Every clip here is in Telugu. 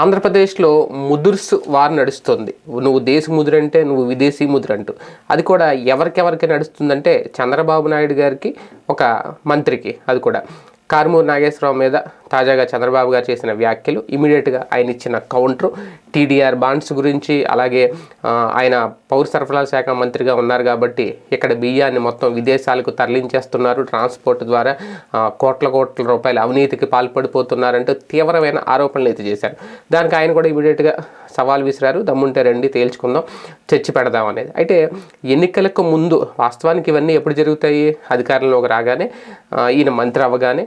ఆంధ్రప్రదేశ్లో ముదుర్స్ వార్ నడుస్తుంది. నువ్వు దేశ ముదురు అంటే నువ్వు విదేశీ ముదురు అంటూ అది కూడా ఎవరికెవరికి నడుస్తుందంటే చంద్రబాబు నాయుడు గారికి ఒక మంత్రికి అది కూడా. కారుమూరు నాగేశ్వరరావు మీద తాజాగా చంద్రబాబు గారు చేసిన వ్యాఖ్యలు ఇమీడియట్గా ఆయన ఇచ్చిన కౌంటర్. టీడీఆర్ బాండ్స్ గురించి అలాగే ఆయన పౌర సరఫరాల శాఖ మంత్రిగా ఉన్నారు కాబట్టి ఇక్కడ బియ్యాన్ని మొత్తం విదేశాలకు తరలించేస్తున్నారు. ట్రాన్స్పోర్ట్ ద్వారా కోట్ల కోట్ల రూపాయల అవినీతికి పాల్పడిపోతున్నారంటూ తీవ్రమైన ఆరోపణలు అయితే చేశారు. దానికి ఆయన కూడా ఇమీడియట్గా సవాల్ విసిరారు. దమ్ముంటే రండి తేల్చుకుందాం చర్చి పెడదాం అనేది. అయితే ఎన్నికలకు ముందు వాస్తవానికి ఇవన్నీ ఎప్పుడు జరుగుతాయి? అధికారంలోకి రాగానే ఈయన మంత్రి అవ్వగానే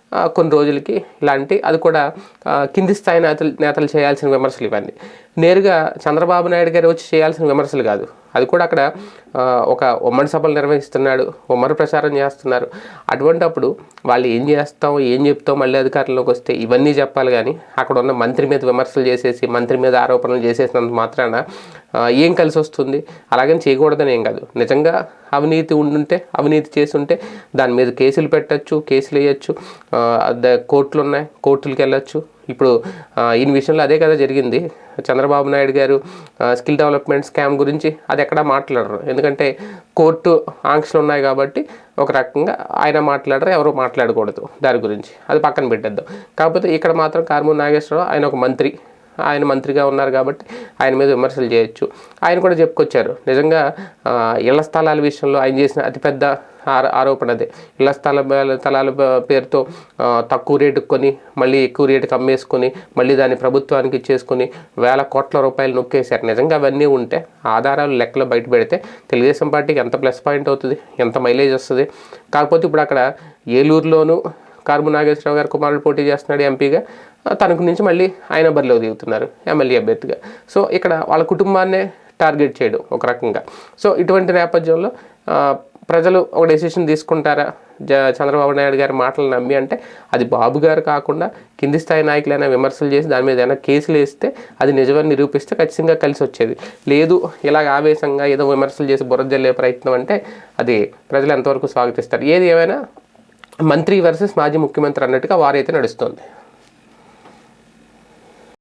కొన్ని రోజులకి ఇలాంటి అది కూడా కింది స్థాయి నేతలు నేతలు చేయాల్సిన విమర్శలు ఇవన్నీ. నేరుగా చంద్రబాబు నాయుడు గారు వచ్చి చేయాల్సిన విమర్శలు కాదు. అది కూడా అక్కడ ఒక ఉమ్మడి సభలు నిర్వహిస్తున్నాడు ఉమ్మడి ప్రచారం చేస్తున్నారు. అటువంటప్పుడు వాళ్ళు ఏం చేస్తాం ఏం చెప్తాం మళ్ళీ అధికారంలోకి వస్తే ఇవన్నీ చెప్పాలి కానీ అక్కడ ఉన్న మంత్రి మీద విమర్శలు చేసేసి మంత్రి మీద ఆరోపణలు చేసేసినంత మాత్రాన ఏం కలిసి వస్తుంది? అలాగని చేయకూడదని ఏం కాదు. నిజంగా అవినీతి ఉండుంటే అవినీతి చేసి ఉంటే దాని మీద కేసులు పెట్టచ్చు కేసులు వేయచ్చు కోర్టులు ఉన్నాయి కోర్టులకు వెళ్ళొచ్చు. ఇప్పుడు ఈ ఈయన విషయంలో అదే కదా జరిగింది. చంద్రబాబు నాయుడు గారు స్కిల్ డెవలప్మెంట్ స్కామ్ గురించి అది ఎక్కడా మాట్లాడరు. ఎందుకంటే కోర్టు ఆంక్షలు ఉన్నాయి కాబట్టి ఒక రకంగా ఆయన మాట్లాడరు ఎవరు మాట్లాడకూడదు దాని గురించి. అది పక్కన పెట్టేద్దాం. కాకపోతే ఇక్కడ మాత్రం కార్మూర్ నాగేశ్వరరావు ఆయన ఒక మంత్రి. ఆయన మంత్రిగా ఉన్నారు కాబట్టి ఆయన మీద విమర్శలు చేయొచ్చు. ఆయన కూడా చెప్పుకొచ్చారు. నిజంగా ఇళ్ళ స్థలాల విషయంలో ఆయన చేసిన అతిపెద్ద ఆరోపణ అదే. ఇళ్ళ స్థల స్థలాల పేరుతో తక్కువ రేటుకు కొని మళ్ళీ ఎక్కువ రేటుకి అమ్మేసుకొని మళ్ళీ దాన్ని ప్రభుత్వానికి ఇచ్చేసుకొని వేల కోట్ల రూపాయలు నొక్కేశారు. నిజంగా అవన్నీ ఉంటే ఆధారాలు లెక్కలు బయట పెడితే తెలుగుదేశం పార్టీకి ఎంత ప్లస్ పాయింట్ అవుతుంది ఎంత మైలేజ్ వస్తుంది. కాకపోతే ఇప్పుడు అక్కడ ఏలూరులోను కార్ము నాగేశ్వరరావు గారు కుమారుడు పోటీ చేస్తున్నాడు ఎంపీగా. తనకు నుంచి మళ్ళీ ఆయన బరిలో దిగుతున్నారు ఎమ్మెల్యే అభ్యర్థిగా. సో ఇక్కడ వాళ్ళ కుటుంబాన్నే టార్గెట్ చేయడం ఒక రకంగా. సో ఇటువంటి నేపథ్యంలో ప్రజలు ఒక డెసిషన్ తీసుకుంటారా? జ చంద్రబాబు నాయుడు గారి మాటలు నమ్మి అంటే అది బాబు గారు కాకుండా కింది స్థాయి నాయకులైనా విమర్శలు చేసి దాని మీద ఏమైనా కేసులు వేస్తే అది నిజమని నిరూపిస్తే ఖచ్చితంగా కలిసి వచ్చేది. లేదు ఇలాగ ఆవేశంగా ఏదో విమర్శలు చేసి బుర్ర జల్లే ప్రయత్నం అంటే అది ప్రజలు ఎంతవరకు స్వాగతిస్తారు? ఏది ఏమైనా మంత్రి వర్సెస్ మాజీ ముఖ్యమంత్రి అన్నట్టుగా వారైతే నడుస్తుంది.